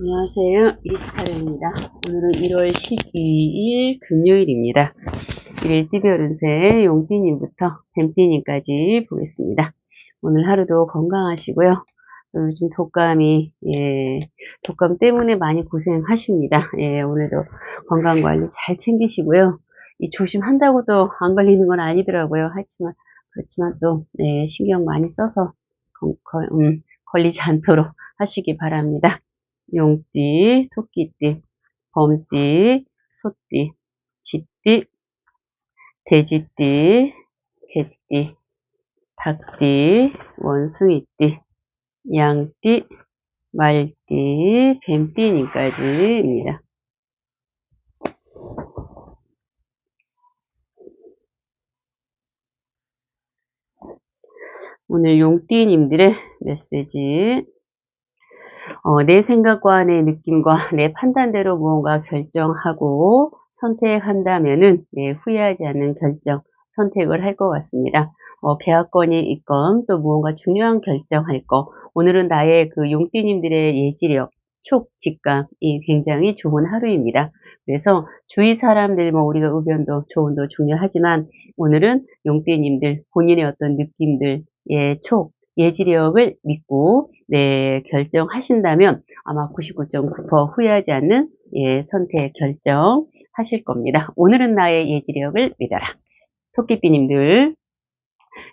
안녕하세요. 이스타일입니다. 오늘은 1월 12일 금요일입니다. 1일 띠별 운세 용띠님부터 뱀띠님까지 보겠습니다. 오늘 하루도 건강하시고요. 요즘 독감이, 예, 독감 때문에 많이 고생하십니다. 예, 오늘도 건강관리 잘 챙기시고요. 이 조심한다고 도 안 걸리는 건 아니더라고요. 하지만, 그렇지만 또, 네, 신경 많이 써서, 음, 걸리지 않도록 하시기 바랍니다. 용띠, 토끼띠, 범띠, 소띠, 쥐띠, 돼지띠, 개띠, 닭띠, 원숭이띠, 양띠, 말띠, 뱀띠니까지입니다. 오늘 용띠님들의 메시지 어, 내 생각과 내 느낌과 내 판단대로 무언가 결정하고 선택한다면은 네, 후회하지 않는 결정, 선택을 할 것 같습니다. 어, 계약권이 있건 또 무언가 중요한 결정할 거. 오늘은 나의 그 용띠님들의 예지력, 촉, 직감이 굉장히 좋은 하루입니다. 그래서 주위 사람들 뭐 우리가 의견도 조언도 중요하지만 오늘은 용띠님들 본인의 어떤 느낌들, 예, 촉, 예지력을 믿고 네, 결정하신다면 아마 99.9% 후회하지 않는 예, 선택 결정 하실 겁니다. 오늘은 나의 예지력을 믿어라. 토끼띠님들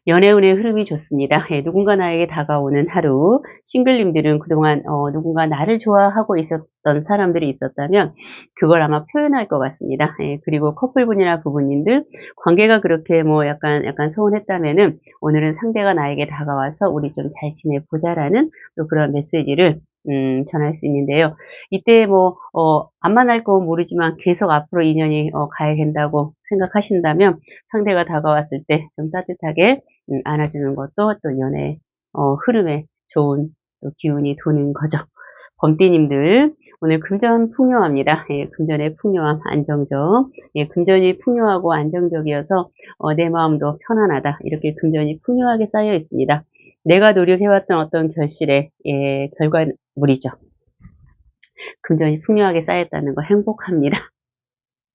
연애운의 흐름이 좋습니다. 예, 누군가 나에게 다가오는 하루. 싱글님들은 그동안 어, 누군가 나를 좋아하고 있었던 사람들이 있었다면 그걸 아마 표현할 것 같습니다. 예, 그리고 커플분이나 부부님들 관계가 그렇게 뭐 약간 약간 소원했다면은 오늘은 상대가 나에게 다가와서 우리 좀 잘 지내보자라는 또 그런 메시지를 음, 전할 수 있는데요. 이때 뭐, 어, 안 만날 건 모르지만 계속 앞으로 인연이 어, 가야 된다고 생각하신다면 상대가 다가왔을 때 좀 따뜻하게 음, 안아주는 것도 또 연애 어, 흐름에 좋은 또 기운이 도는 거죠. 범띠님들 오늘 금전 풍요합니다. 예, 금전의 풍요함, 안정적. 예, 금전이 풍요하고 안정적이어서 어, 내 마음도 편안하다. 이렇게 금전이 풍요하게 쌓여 있습니다. 내가 노력해왔던 어떤 결실의 예, 결과물이죠. 금전이 풍요하게 쌓였다는 거 행복합니다.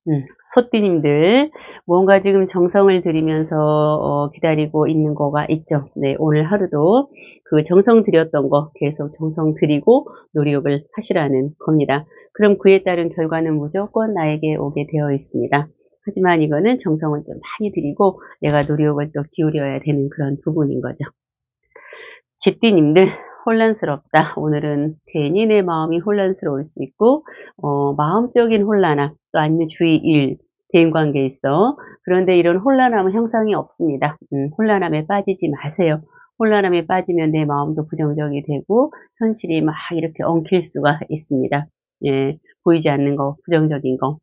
음, 소띠님들 뭔가 지금 정성을 들이면서 어, 기다리고 있는 거가 있죠. 네, 오늘 하루도 그 정성 들였던 거 계속 정성 들이고 노력을 하시라는 겁니다. 그럼 그에 따른 결과는 무조건 나에게 오게 되어 있습니다. 하지만 이거는 정성을 좀 많이 들이고 내가 노력을 또 기울여야 되는 그런 부분인 거죠. 집디님들 혼란스럽다. 오늘은 괜히 내 마음이 혼란스러울 수 있고 어, 마음적인 혼란함 또 아니면 주의 일 대인관계에 있어 그런데 이런 혼란함은 형상이 없습니다. 음, 혼란함에 빠지지 마세요. 혼란함에 빠지면 내 마음도 부정적이 되고 현실이 막 이렇게 엉킬 수가 있습니다. 예, 보이지 않는 거, 부정적인 거,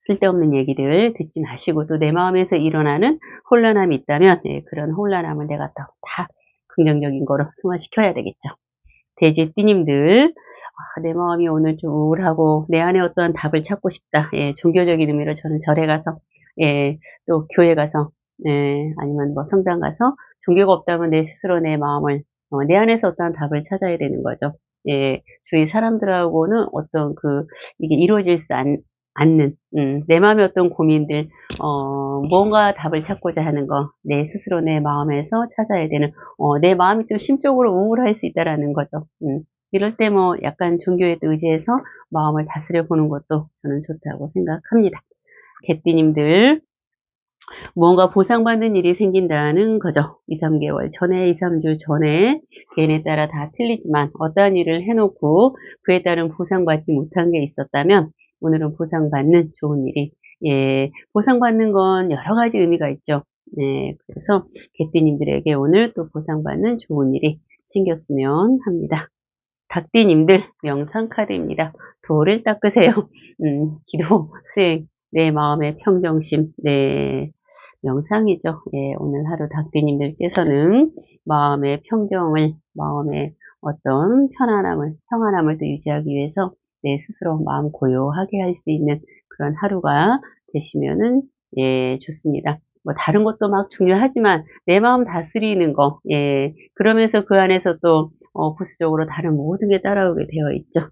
쓸데없는 얘기들 듣지 마시고 또 내 마음에서 일어나는 혼란함이 있다면 예, 그런 혼란함을 내가 다 긍정적인 거로 승화시켜야 되겠죠. 돼지 띠님들 아, 내 마음이 오늘 좀 우울하고 내 안에 어떠한 답을 찾고 싶다. 예, 종교적인 의미로 저는 절에 가서 예, 또 교회 가서 예, 아니면 뭐 성당 가서 종교가 없다면 내 스스로 내 마음을 어, 내 안에서 어떠한 답을 찾아야 되는 거죠. 예, 주위 사람들하고는 어떤 그 이게 이루어질 수 않, 않는 음, 내 마음의 어떤 고민들 어, 뭔가 답을 찾고자 하는 거 내 스스로 내 마음에서 찾아야 되는 어, 내 마음이 좀 심적으로 우울할 수 있다라는 거죠. 음, 이럴 때 뭐 약간 종교에 의지해서 마음을 다스려 보는 것도 저는 좋다고 생각합니다. 개띠님들 뭔가 보상받는 일이 생긴다는 거죠. 2, 3개월 전에, 2, 3주 전에 개인에 따라 다 틀리지만 어떠한 일을 해놓고 그에 따른 보상받지 못한 게 있었다면 오늘은 보상받는 좋은 일이 예, 보상받는 건 여러 가지 의미가 있죠. 네, 그래서 개띠님들에게 오늘 또 보상받는 좋은 일이 생겼으면 합니다. 닭띠님들 명상 카드입니다. 도를 닦으세요. 음, 기도, 수행, 내 마음의 평정심, 네, 명상이죠. 예, 오늘 하루 닭띠님들께서는 마음의 평정을, 마음의 어떤 편안함을, 평안함을 또 유지하기 위해서 내 스스로 마음 고요하게 할 수 있는 그런 하루가 되시면은 예 좋습니다. 뭐 다른 것도 막 중요하지만 내 마음 다스리는 거, 예 그러면서 그 안에서 또 어, 부수적으로 다른 모든 게 따라오게 되어 있죠.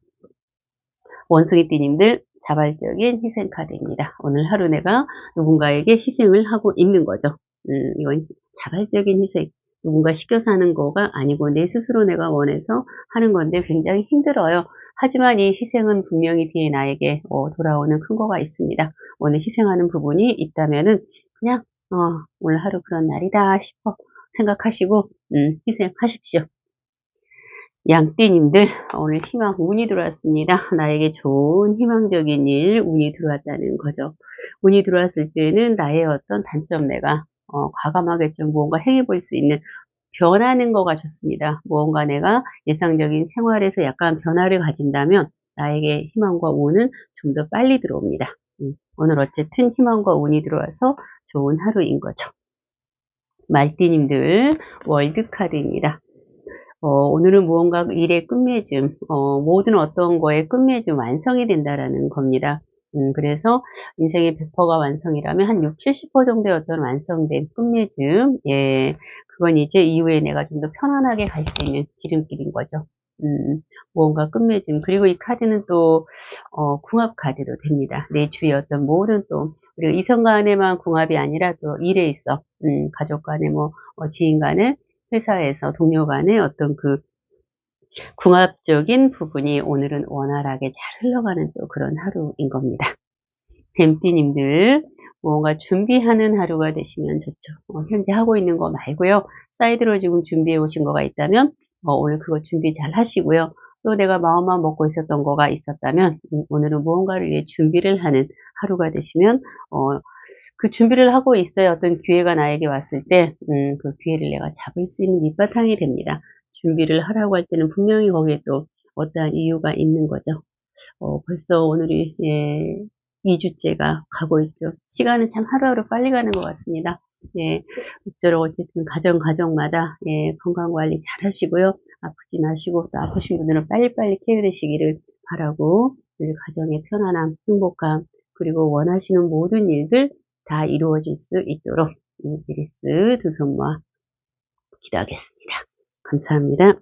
원숭이 띠님들 자발적인 희생 카드입니다. 오늘 하루 내가 누군가에게 희생을 하고 있는 거죠. 음, 이건 자발적인 희생. 누군가 시켜서 하는 거가 아니고 내 스스로 내가 원해서 하는 건데 굉장히 힘들어요. 하지만 이 희생은 분명히 뒤에 나에게 어, 돌아오는 큰 거가 있습니다. 오늘 희생하는 부분이 있다면은 그냥 어, 오늘 하루 그런 날이다 싶어 생각하시고 음, 희생하십시오. 양띠님들 오늘 희망 운이 들어왔습니다. 나에게 좋은 희망적인 일 운이 들어왔다는 거죠. 운이 들어왔을 때는 나의 어떤 단점 내가 어, 과감하게 좀 무언가 행해 볼수 있는 변하는 거가 좋습니다. 무언가 내가 예상적인 생활에서 약간 변화를 가진다면 나에게 희망과 운은 좀 더 빨리 들어옵니다. 음, 오늘 어쨌든 희망과 운이 들어와서 좋은 하루인 거죠. 말띠님들 월드카드입니다. 어, 오늘은 무언가 일의 끝맺음, 어, 모든 어떤 거의 끝맺음 완성이 된다라는 겁니다. 음, 그래서 인생의 100%가 완성이라면 한 6, 70% 정도의 어떤 완성된 끝맺음, 예, 그건 이제 이후에 내가 좀 더 편안하게 갈 수 있는 기름길인 거죠. 음, 무언가 끝맺음. 그리고 이 카드는 또, 어, 궁합 카드도 됩니다. 내 주위의 어떤 모든 또, 우리가 이성 간에만 궁합이 아니라 또 일에 있어, 음, 가족 간에 뭐, 어, 지인 간에, 회사에서 동료 간에 어떤 그 궁합적인 부분이 오늘은 원활하게 잘 흘러가는 또 그런 하루인 겁니다. 뱀띠님들 뭔가 준비하는 하루가 되시면 좋죠. 어, 현재 하고 있는 거 말고요. 사이드로 지금 준비해 오신 거가 있다면 어, 오늘 그거 준비 잘 하시고요. 또 내가 마음만 먹고 있었던 거가 있었다면 음, 오늘은 무언가를 위해 준비를 하는 하루가 되시면 어, 그 준비를 하고 있어야 어떤 기회가 나에게 왔을 때, 음, 그 기회를 내가 잡을 수 있는 밑바탕이 됩니다. 준비를 하라고 할 때는 분명히 거기에 또 어떠한 이유가 있는 거죠. 어, 벌써 오늘이, 예, 2주째가 가고 있죠. 시간은 참 하루하루 빨리 가는 것 같습니다. 예, 이쪼록 어쨌든 가정, 가정마다, 예, 건강 관리 잘 하시고요. 아프지 마시고, 또 아프신 분들은 빨리빨리 케어되시기를 바라고, 늘 가정의 편안함, 행복감, 그리고 원하시는 모든 일들 다 이루어질 수 있도록 이리스 두 손 모아 기도하겠습니다. 감사합니다.